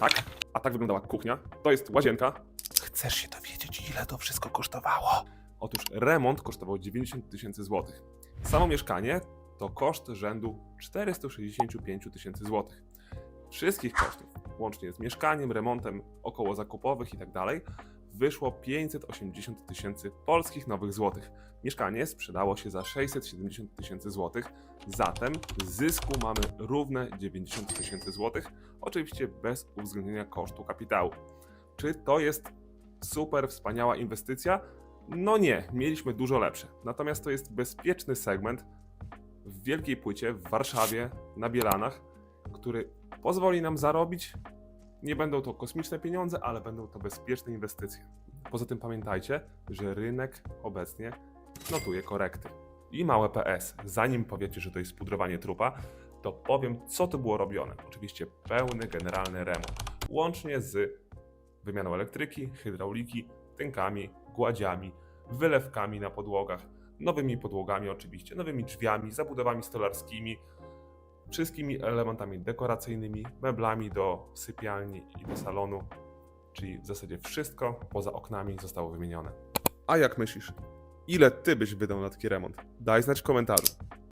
Tak? A tak wyglądała kuchnia. To jest łazienka. Chcesz się dowiedzieć, ile to wszystko kosztowało? Otóż remont kosztował 90 tysięcy złotych. Samo mieszkanie to koszt rzędu 465 tysięcy złotych. Wszystkich kosztów, łącznie z mieszkaniem, remontem około zakupowych i tak dalej, wyszło 580 tysięcy polskich nowych złotych. Mieszkanie sprzedało się za 670 tysięcy złotych, zatem zysku mamy równe 90 tysięcy złotych, oczywiście bez uwzględnienia kosztu kapitału. Czy to jest super, wspaniała inwestycja? No nie, mieliśmy dużo lepsze. Natomiast to jest bezpieczny segment w wielkiej płycie w Warszawie, na Bielanach, który pozwoli nam zarobić. Nie będą to kosmiczne pieniądze, ale będą to bezpieczne inwestycje. Poza tym pamiętajcie, że rynek obecnie notuje korekty. I małe PS. Zanim powiecie, że to jest pudrowanie trupa, to powiem, co to było robione. Oczywiście pełny generalny remont, łącznie z wymianą elektryki, hydrauliki, tynkami, gładziami, wylewkami na podłogach, nowymi podłogami oczywiście, nowymi drzwiami, zabudowami stolarskimi, wszystkimi elementami dekoracyjnymi, meblami do sypialni i do salonu, czyli w zasadzie wszystko poza oknami zostało wymienione. A jak myślisz, ile ty byś wydał na taki remont? Daj znać w komentarzu.